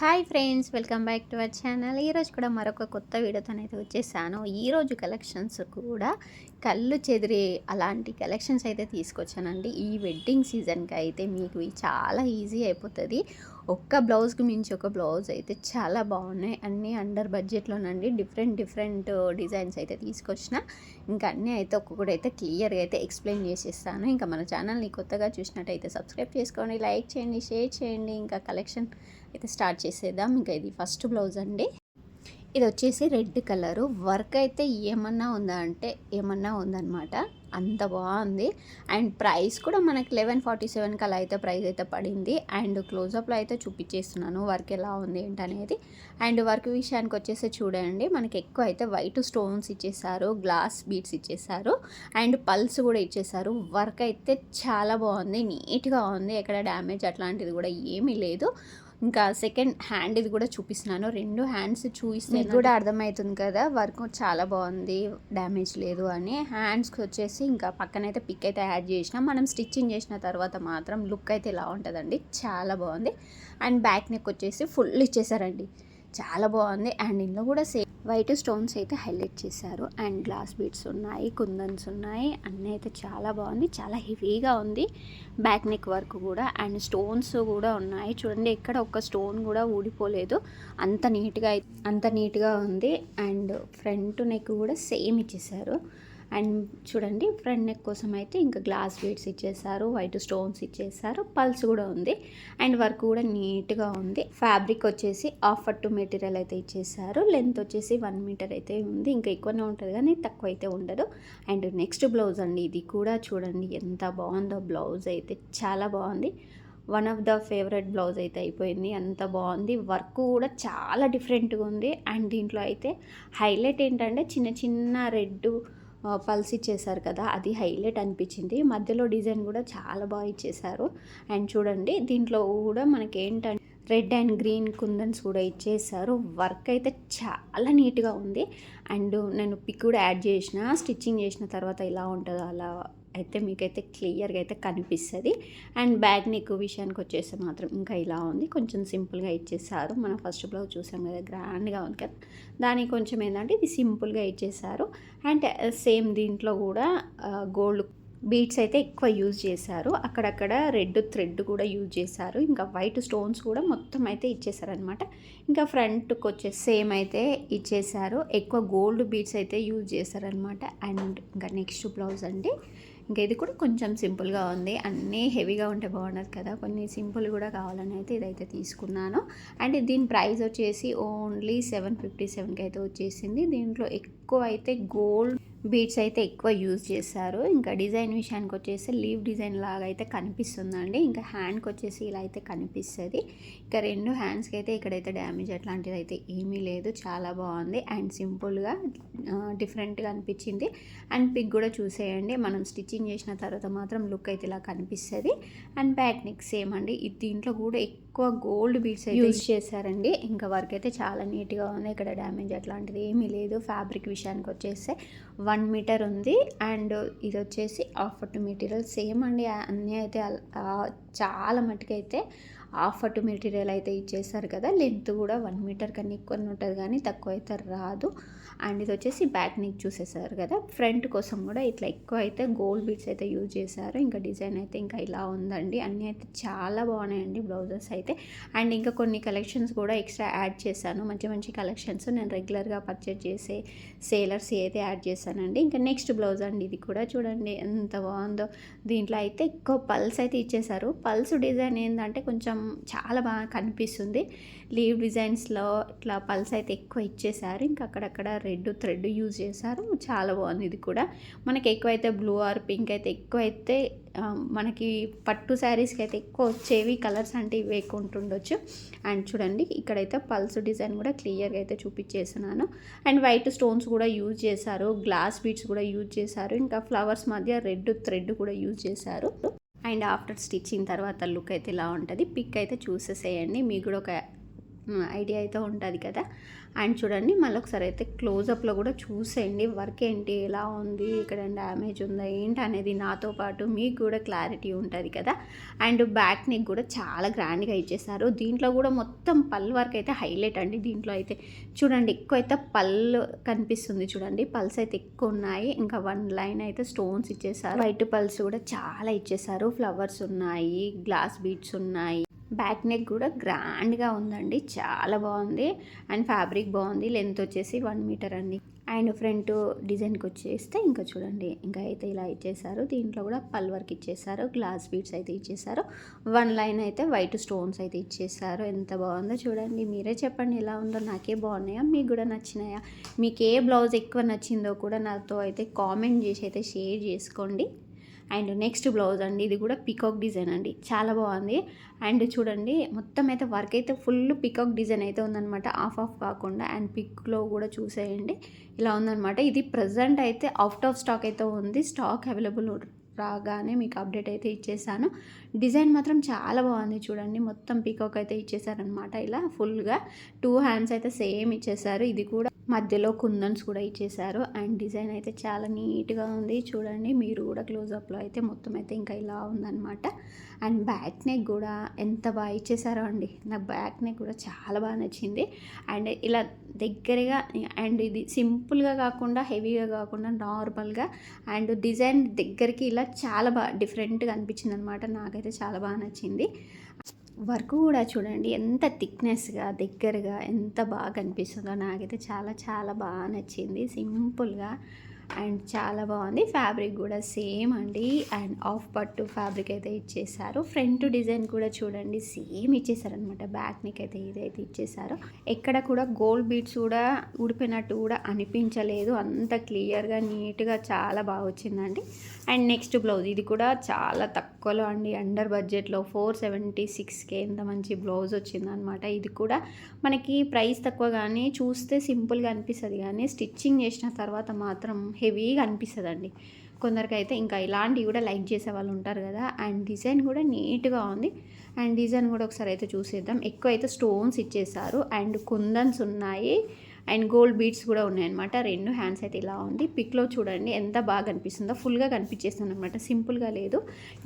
Hi friends welcome back to our channel. ఈరోజు కూడా మరొక కొత్త వీడియోతోనైతే వచ్చేసాను. ఈరోజు కలెక్షన్స్ కూడా కళ్ళు చెదిరే అలాంటి కలెక్షన్స్ అయితే తీసుకొచ్చానండి. ఈ వెడ్డింగ్ సీజన్కి అయితే మీకు చాలా ఈజీ అయిపోతుంది. ఒక్క బ్లౌజ్కి మించి ఒక బ్లౌజ్ అయితే చాలా బాగున్నాయి. అన్నీ అండర్ బడ్జెట్లోనండి. డిఫరెంట్ డిఫరెంట్ డిజైన్స్ అయితే తీసుకొచ్చిన. ఇంకా అన్నీ అయితే ఒక్కొక్కటి అయితే క్లియర్గా అయితే ఎక్స్ప్లెయిన్ చేసేస్తాను. ఇంకా మన ఛానల్ని కొత్తగా చూసినట్టయితే సబ్స్క్రైబ్ చేసుకోండి లైక్ చేయండి షేర్ చేయండి. ఇంకా కలెక్షన్ అయితే స్టార్ట్ చేసేద్దాం. ఇంకా ఇది ఫస్ట్ బ్లౌజ్ అండి. ఇది వచ్చేసి రెడ్ కలరు. వర్క్ అయితే ఏమన్నా ఉందా అంటే ఏమన్నా ఉందన్నమాట. అంత బాగుంది. అండ్ ప్రైస్ కూడా మనకి లెవెన్ ఫార్టీ సెవెన్కి అలా అయితే ప్రైస్ అయితే పడింది. అండ్ క్లోజప్లో అయితే చూపించేస్తున్నాను వర్క్ ఎలా ఉంది ఏంటనేది. అండ్ వర్క్ విషయానికి వచ్చేసి చూడండి. మనకి ఎక్కువ అయితే వైట్ స్టోన్స్ ఇచ్చేసారు గ్లాస్ బీట్స్ ఇచ్చేసారు అండ్ పల్స్ కూడా ఇచ్చేసారు. వర్క్ అయితే చాలా బాగుంది. నీట్గా ఉంది. ఎక్కడ డ్యామేజ్ అట్లాంటిది కూడా ఏమీ లేదు. ఇంకా సెకండ్ హ్యాండ్ ఇది కూడా చూపిస్తున్నాను. రెండు హ్యాండ్స్ చూపిస్తే మీకు కూడా అర్థమవుతుంది కదా వర్క్ చాలా బాగుంది డ్యామేజ్ లేదు అని. హ్యాండ్స్కి వచ్చేసి ఇంకా పక్కనైతే పిక్ అయితే యాడ్ చేసిన మనం స్టిచ్చింగ్ చేసిన తర్వాత మాత్రం లుక్ అయితే ఇలా ఉంటుందండి? చాలా బాగుంది. అండ్ బ్యాక్ నెక్ వచ్చేసి ఫుల్ ఇచ్చేసారండి. చాలా బాగుంది. అండ్ ఇందులో కూడా సేమ్ వైట్ స్టోన్స్ అయితే హైలైట్ చేశారు. అండ్ గ్లాస్ బీడ్స్ ఉన్నాయి కుందన్స్ ఉన్నాయి అన్నీ అయితే చాలా బాగుంది. చాలా హెవీగా ఉంది. బ్యాక్ నెక్ వర్క్ కూడా. అండ్ స్టోన్స్ కూడా ఉన్నాయి. చూడండి ఎక్కడ ఒక స్టోన్ కూడా ఊడిపోలేదు. అంత నీట్గా అంత నీట్గా ఉంది. అండ్ ఫ్రంట్ నెక్ కూడా సేమ్ ఇచ్చేసారు అండ్ చూడండి ఫ్రంట్ నెక్ కోసం అయితే ఇంకా గ్లాస్ బీడ్స్ ఇచ్చేసారు వైట్ స్టోన్స్ ఇచ్చేసారు పల్స్ కూడా ఉంది. అండ్ వర్క్ కూడా నీట్గా ఉంది. ఫ్యాబ్రిక్ వచ్చేసి ఆఫర్ టు మెటీరియల్ అయితే ఇచ్చేసారు. లెంత్ వచ్చేసి వన్ మీటర్ అయితే ఉంది. ఇంకా ఎక్కువనే ఉంటుంది కానీ తక్కువ అయితే ఉండదు. అండ్ నెక్స్ట్ బ్లౌజ్ అండి ఇది కూడా చూడండి ఎంత బాగుందో బ్లౌజ్ అయితే. చాలా బాగుంది. One of the favourite blouse అయితే అయిపోయింది. అంత బాగుంది. వర్క్ కూడా చాలా డిఫరెంట్గా ఉంది. అండ్ దీంట్లో అయితే హైలైట్ ఏంటంటే చిన్న చిన్న రెడ్ పల్స్ ఇచ్చేసారు కదా అది హైలైట్ అనిపించింది. మధ్యలో డిజైన్ కూడా చాలా బాగా ఇచ్చేసారు అండ్ చూడండి దీంట్లో కూడా మనకి ఏంటంటే రెడ్ అండ్ గ్రీన్ కుందన్స్ కూడా ఇచ్చేసారు వర్క్ అయితే చాలా నీట్గా ఉంది. అండ్ నేను పిక్ కూడా యాడ్ చేసిన స్టిచ్చింగ్ చేసిన తర్వాత ఇలా ఉంటుందో అలా అయితే మీకైతే క్లియర్గా అయితే కనిపిస్తుంది. అండ్ బ్యాగ్ నెక్ విషయానికి వచ్చేసి మాత్రం ఇంకా ఇలా ఉంది. కొంచెం సింపుల్గా ఇచ్చేసారు. మనం ఫస్ట్ బ్లౌజ్ చూసాం కదా గ్రాండ్గా ఉంది కదా. దానికి కొంచెం ఏంటంటే ఇది సింపుల్గా ఇచ్చేసారు. అండ్ సేమ్ దీంట్లో కూడా గోల్డ్ బీట్స్ అయితే ఎక్కువ యూజ్ చేశారు. అక్కడక్కడ రెడ్ థ్రెడ్ కూడా యూజ్ చేశారు. ఇంకా వైట్ స్టోన్స్ కూడా మొత్తం అయితే ఇచ్చేసారనమాట ఇంకా ఫ్రంట్కి వచ్చే సేమ్ అయితే ఇచ్చేసారు. ఎక్కువ గోల్డ్ బీట్స్ అయితే యూజ్ చేశారనమాట అండ్ ఇంకా నెక్స్ట్ బ్లౌజ్ అండి. ఇంకా ఇది కూడా కొంచెం సింపుల్గా ఉంది. అన్నీ హెవీగా ఉంటే బాగుండదు కదా. కొన్ని సింపుల్ కూడా కావాలని అయితే ఇదైతే తీసుకున్నాను. అండ్ దీని ప్రైస్ వచ్చేసి ఓన్లీ సెవెన్ ఫిఫ్టీ సెవెన్కి అయితే వచ్చేసింది. దీంట్లో ఎక్కువ అయితే గోల్డ్ బీడ్స్ అయితే ఎక్కువ యూజ్ చేస్తారు ఇంకా డిజైన్ విషయానికి వచ్చేసి లీవ్ డిజైన్ లాగా అయితే కనిపిస్తుందండి. ఇంకా హ్యాండ్కి వచ్చేసి ఇలా అయితే కనిపిస్తుంది. ఇంకా రెండు హ్యాండ్స్కి అయితే ఇక్కడైతే డ్యామేజ్ అట్లాంటిది అయితే ఏమీ లేదు. చాలా బాగుంది. అండ్ సింపుల్గా డిఫరెంట్గా అనిపించింది. అండ్ పిక్ కూడా చూసేయండి. మనం స్టిచ్చింగ్ చేసిన తర్వాత మాత్రం లుక్ అయితే ఇలా కనిపిస్తుంది. అండ్ బ్యాక్ నెక్ సేమ్ అండి. దీంట్లో కూడా ఎక్కువ గోల్డ్ బీడ్స్ అయితే యూజ్ చేశారండి. ఇంకా వర్క్ అయితే చాలా నీట్గా ఉంది. ఇక్కడ డ్యామేజ్ అట్లాంటిది ఏమీ లేదు. ఫ్యాబ్రిక్ విషయానికి వచ్చేస్తే వన్ మీటర్ ఉంది. అండ్ ఇది వచ్చేసి ఆఫర్ టు మెటీరియల్. సేమ్ అండి. అన్నీ అయితే చాలా మటుకైతే హాఫ్ అటు మెటీరియల్ అయితే ఇచ్చేసారు కదా లెంత్ కూడా వన్ మీటర్ కన్నా ఎక్కువ ఉంటుంది కానీ తక్కువ అయితే రాదు. అండ్ ఇది వచ్చేసి బ్యాక్ నెక్ చూసేసారు కదా ఫ్రంట్ కోసం కూడా ఇట్లా ఎక్కువ అయితే గోల్డ్ బీడ్స్ అయితే యూజ్ చేశారు. ఇంకా డిజైన్ అయితే ఇంకా ఇలా ఉందండి. అన్నీ అయితే చాలా బాగున్నాయండి బ్లౌజెస్ అయితే. అండ్ ఇంకా కొన్ని కలెక్షన్స్ కూడా ఎక్స్ట్రా యాడ్ చేశాను. మంచి మంచి కలెక్షన్స్ నేను రెగ్యులర్గా పర్చేజ్ చేసే సేలర్స్ అయితే యాడ్ చేశానండి. ఇంకా నెక్స్ట్ బ్లౌజ్ అండి ఇది కూడా చూడండి ఎంత బాగుందో. దీంట్లో అయితే ఎక్కువ పల్స్ అయితే ఇచ్చేసారు పల్స్ డిజైన్ ఏంటంటే కొంచెం చాలా బాగా కనిపిస్తుంది. లీవ్ డిజైన్స్లో ఇట్లా పల్స్ అయితే ఎక్కువ ఇచ్చేసారు ఇంకా అక్కడక్కడ రెడ్ థ్రెడ్ యూజ్ చేశారు. చాలా బాగుంది ఇది కూడా. మనకి ఎక్కువైతే బ్లూ ఆర్ పింక్ అయితే ఎక్కువైతే మనకి పట్టు శారీస్కి అయితే ఎక్కువ వచ్చేవి కలర్స్ అంటే ఇవి ఎక్కువ ఉంటుండొచ్చు అండ్ చూడండి ఇక్కడైతే పల్స్ డిజైన్ కూడా క్లియర్గా అయితే చూపించేస్తున్నాను. అండ్ వైట్ స్టోన్స్ కూడా యూజ్ చేశారు. గ్లాస్ బీట్స్ కూడా యూజ్ చేశారు. ఇంకా ఫ్లవర్స్ మధ్య రెడ్ థ్రెడ్ కూడా యూజ్ చేశారు. అండ్ ఆఫ్టర్ స్టిచ్చింగ్ తర్వాత లుక్ అయితే ఇలా ఉంటుంది. పిక్ అయితే చూసేసేయండి. మీకు కూడా ఒక ఐడియా అయితే ఉంటుంది కదా. అండ్ చూడండి మళ్ళీ ఒకసారి అయితే క్లోజప్లో కూడా చూసేయండి. వర్క్ ఏంటి ఎలా ఉంది ఇక్కడ డ్యామేజ్ ఉందా ఏంటి అనేది నాతో పాటు మీకు కూడా క్లారిటీ ఉంటుంది కదా. అండ్ బ్యాక్ నెక్ కూడా చాలా గ్రాండ్గా ఇచ్చేసారు. దీంట్లో కూడా మొత్తం పల్ వర్క్ అయితే హైలైట్ అండి. దీంట్లో అయితే చూడండి ఎక్కువ అయితే పళ్ళు కనిపిస్తుంది చూడండి. పల్స్ అయితే ఎక్కువ ఉన్నాయి. ఇంకా వన్ లైన్ అయితే స్టోన్స్ ఇచ్చేసారు. వైట్ పల్స్ కూడా చాలా ఇచ్చేసారు. ఫ్లవర్స్ ఉన్నాయి గ్లాస్ బీట్స్ ఉన్నాయి. బ్యాక్ నెక్ కూడా గ్రాండ్గా ఉందండి. చాలా బాగుంది. అండ్ ఫ్యాబ్రిక్ బాగుంది. లెంత్ వచ్చేసి వన్ మీటర్ అండి. అండ్ ఫ్రంట్ డిజైన్కి వచ్చేస్తే ఇంకా చూడండి. ఇంకా అయితే ఇలా ఇచ్చేసారు. దీంట్లో కూడా పల్ వర్క్ ఇచ్చేసారు. గ్లాస్ బీడ్స్ అయితే ఇచ్చేసారు. వన్ లైన్ అయితే వైట్ స్టోన్స్ అయితే ఇచ్చేసారు. ఎంత బాగుందో చూడండి. మీరే చెప్పండి ఎలా ఉందో. నాకే బాగున్నాయా? మీకు కూడా నచ్చినాయా? మీకు ఏ బ్లౌజ్ ఎక్కువ నచ్చిందో కూడా నాతో అయితే కామెంట్ చేసి అయితే షేర్ చేసుకోండి. అండ్ నెక్స్ట్ బ్లౌజ్ అండి ఇది కూడా పికాక్ డిజైన్ అండి. చాలా బాగుంది. అండ్ చూడండి మొత్తం అయితే వర్క్ అయితే ఫుల్ పికాక్ డిజైన్ అయితే ఉందన్నమాట. ఆఫ్ ఆఫ్ కాకుండా అండ్ పిక్లో కూడా చూసేయండి. ఇలా ఉందన్నమాట. ఇది ప్రజెంట్ అయితే అవుట్ ఆఫ్ స్టాక్ అయితే ఉంది. స్టాక్ అవైలబుల్ రాగానే మీకు అప్డేట్ అయితే ఇచ్చేసాను. డిజైన్ మాత్రం చాలా బాగుంది చూడండి. మొత్తం పీకాక్ అయితే ఇచ్చేసారనమాట ఇలా ఫుల్గా టూ హ్యాండ్స్ అయితే సేమ్ ఇచ్చేసారు. ఇది కూడా మధ్యలో కుందన్స్ కూడా ఇచ్చేసారు అండ్ డిజైన్ అయితే చాలా నీట్గా ఉంది. చూడండి మీరు కూడా క్లోజప్లో అయితే మొత్తం అయితే ఇంకా ఇలా ఉందన్నమాట. అండ్ బ్యాక్ నెక్ కూడా ఎంత బాగా ఇచ్చేసారో అండి. నాకు బ్యాక్ నెక్ కూడా చాలా బాగా నచ్చింది. అండ్ ఇలా దగ్గరగా అండ్ ఇది సింపుల్గా కాకుండా హెవీగా కాకుండా నార్మల్గా అండ్ డిజైన్ దగ్గరికి ఇలా చాలా బాగా డిఫరెంట్గా అనిపించింది అనమాట నాకైతే చాలా బాగా నచ్చింది. వర్క్ కూడా చూడండి ఎంత థిక్నెస్గా దగ్గరగా ఎంత బాగా కనిపిస్తుందో నాకైతే చాలా చాలా బాగా నచ్చింది. సింపుల్గా అండ్ చాలా బాగుంది. ఫ్యాబ్రిక్ కూడా సేమ్ అండి. అండ్ ఆఫ్ పట్టు ఫ్యాబ్రిక్ అయితే ఇచ్చేసారు. ఫ్రంట్ డిజైన్ కూడా చూడండి సేమ్ ఇచ్చేసారనమాట బ్యాక్ నెక్ అయితే ఇదైతే ఇచ్చేసారు. ఎక్కడ కూడా గోల్డ్ బీట్స్ కూడా ఊడిపోయినట్టు కూడా అనిపించలేదు. అంత క్లియర్గా నీట్గా చాలా బాగా వచ్చిందండి. అండ్ నెక్స్ట్ బ్లౌజ్ ఇది కూడా చాలా తక్కువలో అండి. అండర్ బడ్జెట్లో ఫోర్ సెవెంటీ సిక్స్కే ఎంత మంచి బ్లౌజ్ వచ్చిందనమాట ఇది కూడా మనకి ప్రైస్ తక్కువ కానీ చూస్తే సింపుల్గా అనిపిస్తుంది. కానీ స్టిచ్చింగ్ చేసిన తర్వాత మాత్రం హెవీగా అనిపిస్తుందండి. కొందరికైతే ఇంకా ఇలాంటివి కూడా లైక్ చేసే వాళ్ళు ఉంటారు కదా అండ్ డిజైన్ కూడా నీట్గా ఉంది. అండ్ డిజైన్ కూడా ఒకసారి అయితే చూసేద్దాం. ఎక్కువ అయితే స్టోన్స్ ఇచ్చేసారు అండ్ కుందన్స్ ఉన్నాయి. అండ్ గోల్డ్ బీడ్స్ కూడా ఉన్నాయన్నమాట. రెండు హ్యాండ్స్ అయితే ఇలా ఉంది. పిక్లో చూడండి ఎంత బాగా కనిపిస్తుందో ఫుల్గా కనిపించేస్తుంది అనమాట సింపుల్గా లేదు.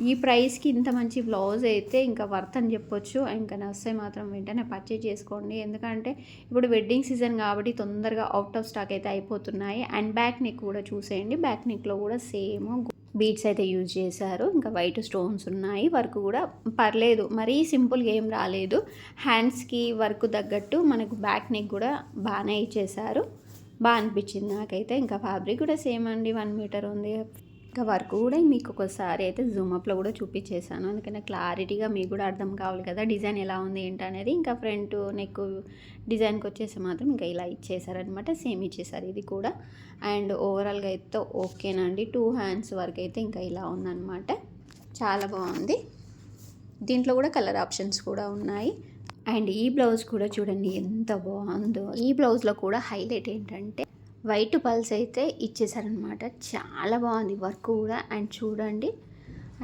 ఈ ప్రైస్కి ఇంత మంచి బ్లౌజ్ అయితే ఇంకా వర్త్ అని చెప్పొచ్చు. ఇంకా నస్తే మాత్రం వెంటనే పర్చేజ్ చేసుకోండి. ఎందుకంటే ఇప్పుడు వెడ్డింగ్ సీజన్ కాబట్టి తొందరగా అవుట్ ఆఫ్ స్టాక్ అయితే అయిపోతున్నాయి. అండ్ బ్యాక్ నెక్ కూడా చూసేయండి. బ్యాక్ నెక్లో కూడా సేమ్ బీడ్స్ అయితే యూజ్ చేశారు. ఇంకా వైట్ స్టోన్స్ ఉన్నాయి. వర్క్ కూడా పర్లేదు. మరీ సింపుల్గా ఏం రాలేదు. హ్యాండ్స్కి వర్క్ తగ్గట్టు మనకు బ్యాక్ నెక్ కూడా బాగానే ఇచ్చేసారు బాగా అనిపించింది నాకైతే. ఇంకా ఫ్యాబ్రిక్ కూడా సేమ్ అండి. వన్ మీటర్ ఉంది. ఇంకా వర్క్ కూడా మీకు ఒకసారి అయితే జూమప్లో కూడా చూపించేశాను. ఎందుకంటే క్లారిటీగా మీకు కూడా అర్థం కావాలి కదా డిజైన్ ఎలా ఉంది ఏంటి అనేది ఇంకా ఫ్రంట్ నెక్ డిజైన్కి వచ్చేసి మాత్రం ఇంకా ఇలా ఇచ్చేసారనమాట సేమ్ ఇచ్చేసారు ఇది కూడా. అండ్ ఓవరాల్గా అయితే ఓకేనండి. టూ హ్యాండ్స్ వరకు అయితే ఇంకా ఇలా ఉందన్నమాట. చాలా బాగుంది. దీంట్లో కూడా కలర్ ఆప్షన్స్ కూడా ఉన్నాయి. అండ్ ఈ బ్లౌజ్ కూడా చూడండి ఎంత బాగుందో. ఈ బ్లౌజ్లో కూడా హైలైట్ ఏంటంటే వైట్ పల్స్ అయితే ఇచ్చేసారనమాట. చాలా బాగుంది వర్క్ కూడా. అండ్ చూడండి.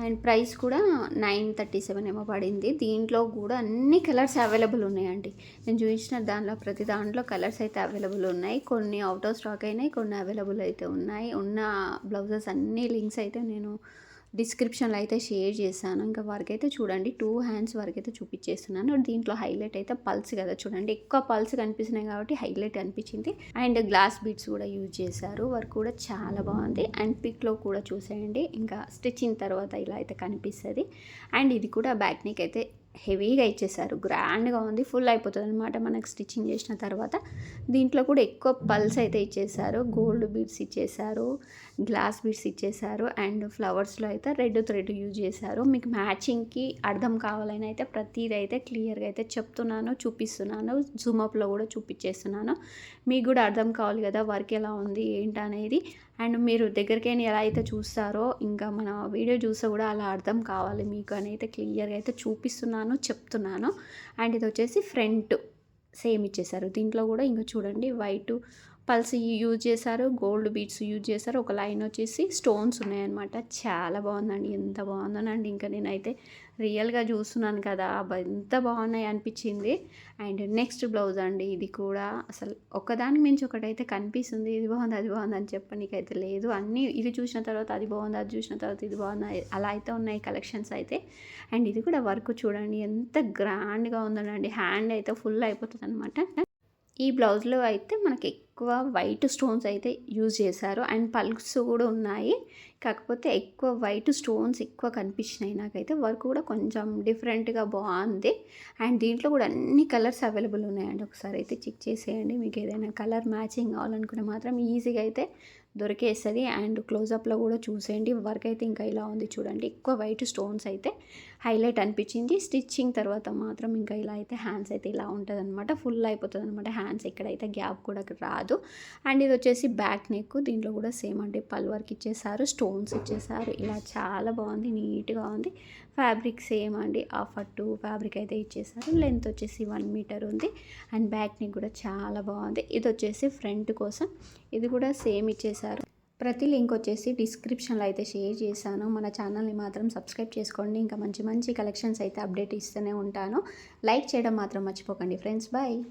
అండ్ ప్రైస్ కూడా నైన్ థర్టీ సెవెన్ ఏమో పడింది. దీంట్లో కూడా అన్ని కలర్స్ అవైలబుల్ ఉన్నాయండి. నేను చూపించిన దాంట్లో ప్రతి దాంట్లో కలర్స్ అయితే అవైలబుల్ ఉన్నాయి. కొన్ని అవుట్ ఆఫ్ స్టాక్ అయినాయి కొన్ని అవైలబుల్ అయితే ఉన్నాయి. ఉన్న బ్లౌజెస్ అన్ని లింక్స్ అయితే నేను డిస్క్రిప్షన్లో అయితే షేర్ చేశాను. ఇంకా వరకు అయితే చూడండి టూ హ్యాండ్స్ వరకు అయితే చూపించేస్తున్నాను దీంట్లో హైలైట్ అయితే పల్స్ కదా చూడండి. ఎక్కువ పల్స్ కనిపిస్తున్నాయి కాబట్టి హైలైట్ అనిపించింది. అండ్ గ్లాస్ బీట్స్ కూడా యూజ్ చేశారు. వర్క్ కూడా చాలా బాగుంది. అండ్ పిక్లో కూడా చూసేయండి. ఇంకా స్టిచ్చింగ్ తర్వాత ఇలా అయితే కనిపిస్తుంది. అండ్ ఇది కూడా బ్యాక్ నెక్ అయితే హెవీగా ఇచ్చేసారు గ్రాండ్గా ఉంది. ఫుల్ అయిపోతుంది అనమాట మనకు స్టిచ్చింగ్ చేసిన తర్వాత. దీంట్లో కూడా ఎక్కువ పల్స్ అయితే ఇచ్చేసారు గోల్డ్ బీడ్స్ ఇచ్చేసారు గ్లాస్ బీడ్స్ ఇచ్చేసారు అండ్ ఫ్లవర్స్లో అయితే రెడ్ థ్రెడ్ యూజ్ చేశారు. మీకు మ్యాచింగ్కి అర్థం కావాలని అయితే ప్రతిదైతే అయితే క్లియర్గా అయితే చెప్తున్నాను చూపిస్తున్నాను. జూమప్లో కూడా చూపించేస్తున్నాను. మీకు కూడా అర్థం కావాలి కదా వర్క్ ఎలా ఉంది ఏంటనేది. అండ్ మీరు దగ్గరికైనా ఎలా అయితే చూస్తారో ఇంకా మన వీడియో చూస్తే కూడా అలా అర్థం కావాలి మీకు అని అయితే క్లియర్గా అయితే చూపిస్తున్నాను చెప్తున్నాను. అండ్ ఇది వచ్చేసి ఫ్రంట్ సేమ్ ఇచ్చేసారు దీంట్లో కూడా ఇంకా చూడండి వైట్ పల్స్ యూజ్ చేశారు గోల్డ్ బీట్స్ యూజ్ చేశారు. ఒక లైన్ వచ్చేసి స్టోన్స్ ఉన్నాయన్నమాట. చాలా బాగుందండి ఎంత బాగుందోనండి. ఇంకా నేనైతే రియల్గా చూస్తున్నాను కదా అబ్బా ఎంత బాగున్నాయి అనిపించింది. అండ్ నెక్స్ట్ బ్లౌజ్ అండి ఇది కూడా అసలు ఒకదాని మించి ఒకటైతే కనిపిస్తుంది. ఇది బాగుంది అది బాగుంది అని చెప్పనీకైతే లేదు. అన్నీ ఇది చూసిన తర్వాత అది బాగుంది అది చూసిన తర్వాత ఇది బాగుంది అలా అయితే ఉన్నాయి కలెక్షన్స్ అయితే. అండ్ ఇది కూడా వర్క్ చూడండి ఎంత గ్రాండ్గా ఉందనండి. హ్యాండ్ అయితే ఫుల్ అయిపోతుంది అనమాట ఈ బ్లౌజ్లో అయితే మనకి ఎక్కువ వైట్ స్టోన్స్ అయితే యూజ్ చేశారు. అండ్ పల్క్స్ కూడా ఉన్నాయి. కాకపోతే ఎక్కువ వైట్ స్టోన్స్ ఎక్కువ కనిపించినాయి నాకైతే. వర్క్ కూడా కొంచెం డిఫరెంట్గా బాగుంది. అండ్ దీంట్లో కూడా అన్ని కలర్స్ అవైలబుల్ ఉన్నాయండి. ఒకసారి అయితే చెక్ చేసేయండి. మీకు ఏదైనా కలర్ మ్యాచింగ్ కావాలనుకుంటే మాత్రం ఈజీగా అయితే దొరికేస్తుంది. అండ్ క్లోజప్లో కూడా చూసేయండి. వర్క్ అయితే ఇంకా ఇలా ఉంది చూడండి. ఎక్కువ వైట్ స్టోన్స్ అయితే హైలైట్ అనిపించింది. స్టిచ్చింగ్ తర్వాత మాత్రం ఇంకా ఇలా అయితే హ్యాండ్స్ అయితే ఇలా ఉంటుంది అనమాట ఫుల్ అయిపోతుంది అనమాట హ్యాండ్స్. ఎక్కడైతే గ్యాప్ కూడా రాదు. అండ్ ఇది వచ్చేసి బ్యాక్ నెక్ దీంట్లో కూడా సేమ్ అంటే పల్ వర్క్ ఇచ్చేసారు స్టోన్స్ ఇచ్చేసారు. ఇలా చాలా బాగుంది నీట్గా ఉంది. ఫ్యాబ్రిక్ సేమ్ అండి. ఆఫ్ టూ ఫ్యాబ్రిక్ అయితే ఇచ్చేసారు. లెంత్ వచ్చేసి వన్ మీటర్ ఉంది. అండ్ బ్యాక్ నెక్ కూడా చాలా బాగుంది. ఇది వచ్చేసి ఫ్రంట్ కోసం. ఇది కూడా సేమ్ ఇచ్చేసారు. ప్రతి లింక్ వచ్చేసి డిస్క్రిప్షన్లో అయితే షేర్ చేశాను. మన ఛానల్ని మాత్రం సబ్స్క్రైబ్ చేసుకోండి. ఇంకా మంచి మంచి కలెక్షన్స్ అయితే అప్డేట్ ఇస్తూనే ఉంటాను. లైక్ చేయడం మాత్రం మర్చిపోకండి. Friends bye.